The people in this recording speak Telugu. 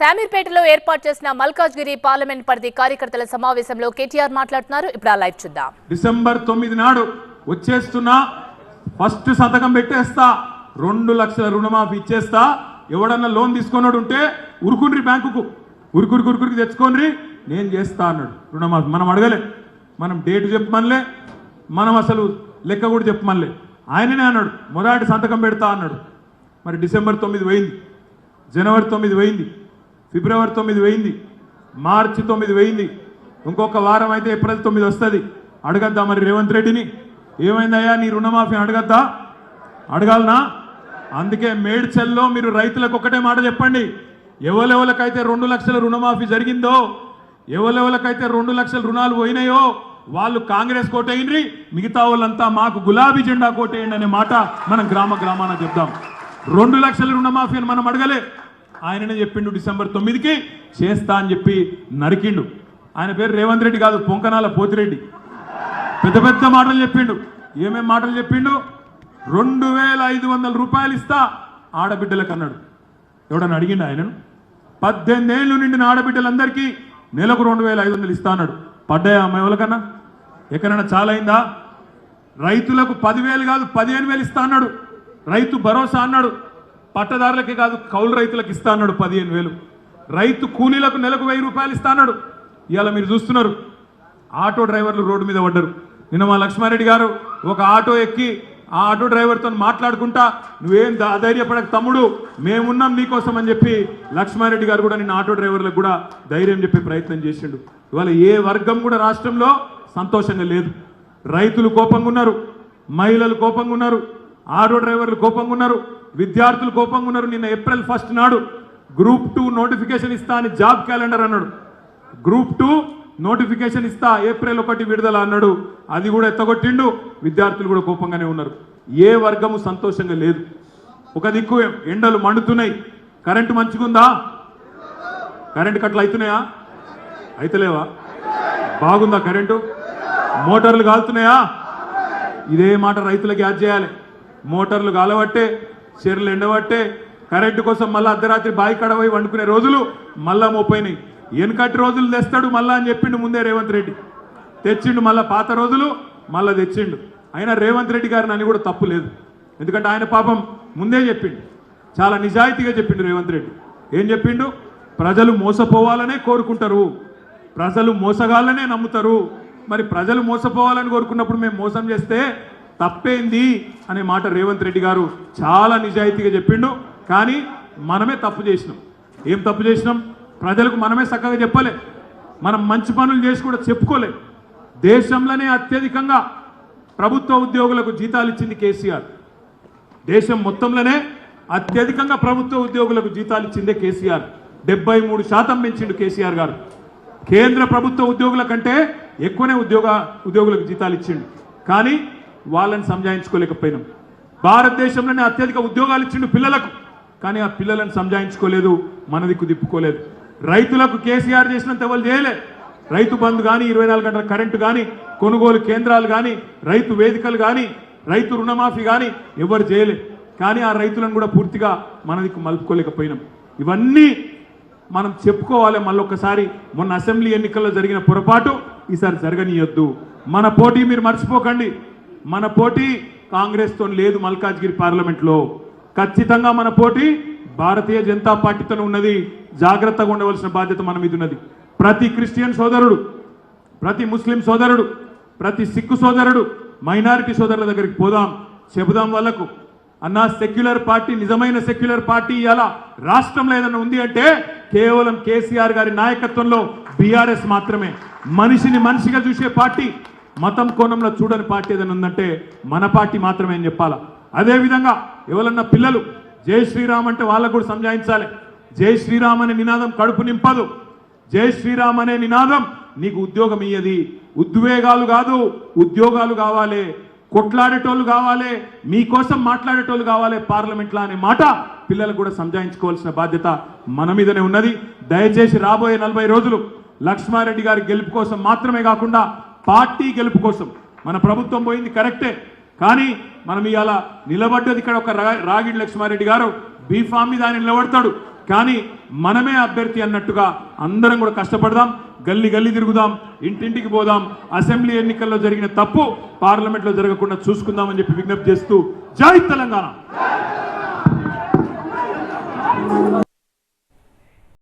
శామీర్పేటలో ఏర్పాటు చేసిన మల్కాజ్గిరి పార్లమెంట్ పరిధి కార్యకర్తల సమావేశంలో కేటీఆర్ మాట్లాడుతున్నారు. ఇప్పుడు ఆ లైవ్ చూద్దాం. డిసెంబర్ తొమ్మిది నాడు వచ్చేస్తున్నా ఫస్ట్ సంతకం పెట్టేస్తా రెండు లక్షల రుణమాఫీ ఇచ్చేస్తా ఎవడన్నా లోన్ తీసుకున్నాడు ఉంటే ఉరుకుండ్రి బ్యాంకుకు. ఉరుకురికి ఉరుకురికి తెచ్చుకోండి నేను చేస్తా అన్నాడు. రుణమాఫీ మనం అడగలే. మనం డేట్ చెప్పమనిలే మనం అసలు లెక్క కూడా చెప్పమనిలే. ఆయననే అన్నాడు మొదటి సంతకం పెడతా అన్నాడు. మరి డిసెంబర్ తొమ్మిది పోయింది. జనవరి తొమ్మిది పోయింది. ఫిబ్రవరి తొమ్మిది పోయింది మార్చి తొమ్మిది వేయింది. ఇంకొక వారం అయితే ఏప్రిల్ తొమ్మిది వస్తుంది. అడగద్దా మరి రేవంత్ రెడ్డిని? ఏమైందయ్యా నీ రుణమాఫీ అడగద్దా? అడగాలనా? అందుకే మేడ్చల్లో మీరు రైతులకు ఒకటే మాట చెప్పండి. ఎవరెవరికైతే రెండు లక్షల రుణమాఫీ జరిగిందో ఎవరెవరికైతే రెండు లక్షల రుణాలు పోయినాయో వాళ్ళు కాంగ్రెస్ కోటేయండి మిగతా వాళ్ళంతా మాకు గులాబీ జెండా కోటేయండి అనే మాట మనం గ్రామ గ్రామాన చెప్దాం. రెండు లక్షల రుణమాఫీ అని మనం అడగలే. ఆయననే చెప్పిండు డిసెంబర్ తొమ్మిదికి చేస్తా అని చెప్పి నరికిండు. ఆయన పేరు రేవంత్ రెడ్డి కాదు పొంకనాల పోతిరెడ్డి. పెద్ద పెద్ద మాటలు చెప్పిండు. ఏమేం మాటలు చెప్పిండు? రెండు వేల ఐదు వందల రూపాయలు ఇస్తా ఆడబిడ్డలకు అన్నాడు. ఎవడని అడిగిండు ఆయనను? పద్దెనిమిది ఏళ్ళు నిండిన ఆడబిడ్డలందరికీ నెలకు రెండు వేల ఐదు వందలు ఇస్తా అన్నాడు. పడ్డాయా అమ్మాయి ఎవరికన్నా? ఎక్కడైనా చాలా అయిందా రైతులకు పదివేలు కాదు పదిహేను వేలు ఇస్తా అన్నాడు. రైతు భరోసా అన్నాడు. పట్టదారులకే కాదు కౌలు రైతులకు ఇస్తా అన్నాడు పదిహేను వేలు. రైతు కూలీలకు నెలకు వెయ్యి రూపాయలు ఇస్తా అన్నాడు. ఇవాళ మీరు చూస్తున్నారు ఆటో డ్రైవర్లు రోడ్డు మీద పడ్డరు. నిన్న మా లక్ష్మారెడ్డి గారు ఒక ఆటో ఎక్కి ఆ ఆటో డ్రైవర్తో మాట్లాడుకుంటా నువ్వేం ధైర్యపడక తమ్ముడు మేమున్నాం నీకోసం అని చెప్పి లక్ష్మారెడ్డి గారు కూడా నిన్న ఆటో డ్రైవర్లకు కూడా ధైర్యం చెప్పే ప్రయత్నం చేసిండు. ఇవాళ ఏ వర్గం కూడా రాష్ట్రంలో సంతోషంగా లేదు. రైతులు కోపంగా ఉన్నారు మహిళలు కోపంగా ఉన్నారు ఆటో డ్రైవర్లు కోపంగా ఉన్నారు. విద్యార్థులు కోపంగా ఉన్నారు. నిన్న ఏప్రిల్ ఫస్ట్ నాడు గ్రూప్ టూ నోటిఫికేషన్ ఇస్తా అని జాబ్ క్యాలెండర్ అన్నాడు. గ్రూప్ టూ నోటిఫికేషన్ ఇస్తా ఏప్రిల్ ఒకటి విడుదల అన్నాడు. అది కూడా ఎత్తగొట్టిండు. విద్యార్థులు కూడా కోపంగానే ఉన్నారు. ఏ వర్గము సంతోషంగా లేదు. ఒక దిక్కు ఎండలు మండుతున్నాయి. కరెంటు మంచిగుందా? కరెంటు కట్లు అవుతున్నాయా అయితలేవా? బాగుందా కరెంటు? మోటార్లు కాలుతున్నాయా? ఇదే మాట రైతులకు యాద్ చేయాలి. మోటార్లు కాలబట్టే చీరలు ఎండబట్టే కరెంటు కోసం మళ్ళీ అర్ధరాత్రి బావి కడవై వండుకునే రోజులు మళ్ళా మోపోయినాయి వెనకటి రోజులు తెస్తాడు మళ్ళా అని చెప్పిండు ముందే రేవంత్ రెడ్డి. తెచ్చిండు మళ్ళా పాత రోజులు మళ్ళా తెచ్చిండు. అయినా రేవంత్ రెడ్డి గారిని అని కూడా తప్పు లేదు. ఎందుకంటే ఆయన పాపం ముందే చెప్పిండు. చాలా నిజాయితీగా చెప్పిండు రేవంత్ రెడ్డి. ఏం చెప్పిండు? ప్రజలు మోసపోవాలనే కోరుకుంటారు. ప్రజలు మోసగాళ్ళనే నమ్ముతారు. మరి ప్రజలు మోసపోవాలని కోరుకున్నప్పుడు మేము మోసం చేస్తే తప్పేంది అనే మాట రేవంత్ రెడ్డి గారు చాలా నిజాయితీగా చెప్పిండు. కానీ మనమే తప్పు చేసినాం. ఏం తప్పు చేసినాం? ప్రజలకు మనమే చక్కగా చెప్పలే. మనం మంచి పనులు చేసి కూడా చెప్పుకోలే. దేశంలోనే అత్యధికంగా ప్రభుత్వ ఉద్యోగులకు జీతాలు ఇచ్చింది కేసీఆర్. దేశం మొత్తంలోనే అత్యధికంగా ప్రభుత్వ ఉద్యోగులకు జీతాలు ఇచ్చిందే కేసీఆర్. డెబ్బై మూడు శాతం పెంచిండు కేసీఆర్ గారు. కేంద్ర ప్రభుత్వ ఉద్యోగుల కంటే ఎక్కువనే ఉద్యోగ ఉద్యోగులకు జీతాలు ఇచ్చిండు. కానీ వాళ్ళని సంజాయించుకోలేకపోయినాం. భారతదేశంలోనే అత్యధిక ఉద్యోగాలు ఇచ్చిండు పిల్లలకు కానీ ఆ పిల్లలను సంజాయించుకోలేదు మన దిక్కు దిప్పుకోలేదు రైతులకు కేసీఆర్ చేసినంత ఎవరు చేయలే. రైతు బంధు కానీ ఇరవై నాలుగు గంటల కరెంటు కానీ కొనుగోలు కేంద్రాలు కానీ రైతు వేదికలు కానీ రైతు రుణమాఫీ కానీ ఎవరు చేయలేదు కానీ ఆ రైతులను కూడా పూర్తిగా మన దిక్కు మలుపుకోలేకపోయినాం. ఇవన్నీ మనం చెప్పుకోవాలి మళ్ళొక్కసారి. మొన్న అసెంబ్లీ ఎన్నికల్లో జరిగిన పొరపాటు ఈసారి జరగనీయొద్దు. మన పోటీ మీరు మర్చిపోకండి. మన పోటీ కాంగ్రెస్తో లేదు మల్కాజ్గిరి పార్లమెంట్లో. ఖచ్చితంగా మన పోటీ భారతీయ జనతా పార్టీతో ఉన్నది. జాగ్రత్తగా ఉండవలసిన బాధ్యత మన మీద ఉన్నది. ప్రతి క్రిస్టియన్ సోదరుడు ప్రతి ముస్లిం సోదరుడు ప్రతి సిక్కు సోదరుడు మైనారిటీ సోదరుల దగ్గరికి పోదాం. చెబుదాం వాళ్ళకు అన్నా సెక్యులర్ పార్టీ నిజమైన సెక్యులర్ పార్టీ ఇలా రాష్ట్రంలో ఏదైనా ఉంది అంటే కేవలం కేసీఆర్ గారి నాయకత్వంలో బీఆర్ఎస్ మాత్రమే. మనిషిని మనిషిగా చూసే పార్టీ మతం కోణంలో చూడని పార్టీ ఏదైనా ఉందంటే మన పార్టీ మాత్రమే అని చెప్పాలా? అదేవిధంగా ఎవరన్నా పిల్లలు జై శ్రీరామ్ అంటే వాళ్ళకు కూడా సంజాయించాలి. జై శ్రీరామ్ అనే నినాదం కడుపు నింపదు. జై శ్రీరామ్ అనే నినాదం నీకు ఉద్యోగం ఇయ్యది. ఉద్వేగాలు కాదు ఉద్యోగాలు కావాలి. కొట్లాడేటోళ్ళు కావాలి. మీకోసం మాట్లాడేటోళ్ళు కావాలి పార్లమెంట్లో అనే మాట పిల్లలు కూడా సంజాయించుకోవాల్సిన బాధ్యత మన మీదనే ఉన్నది. దయచేసి రాబోయే నలభై రోజులు లక్ష్మారెడ్డి గారి గెలుపు కోసం మాత్రమే కాకుండా పార్టీ గెలుపు కోసం. మన ప్రభుత్వం పోయింది కరెక్టే. కానీ మనం ఇవాళ నిలబడ్డది ఇక్కడ ఒక రాగిడి లక్ష్మారెడ్డి గారు బీఫామ్ మీద ఆయన నిలబడతాడు. కానీ మనమే అభ్యర్థి అన్నట్టుగా అందరం కూడా కష్టపడదాం గల్లి గల్లి తిరుగుదాం ఇంటింటికి పోదాం అసెంబ్లీ ఎన్నికల్లో జరిగిన తప్పు పార్లమెంట్లో జరగకుండా చూసుకుందామని చెప్పి విజ్ఞప్తి చేస్తూ జై తెలంగాణ!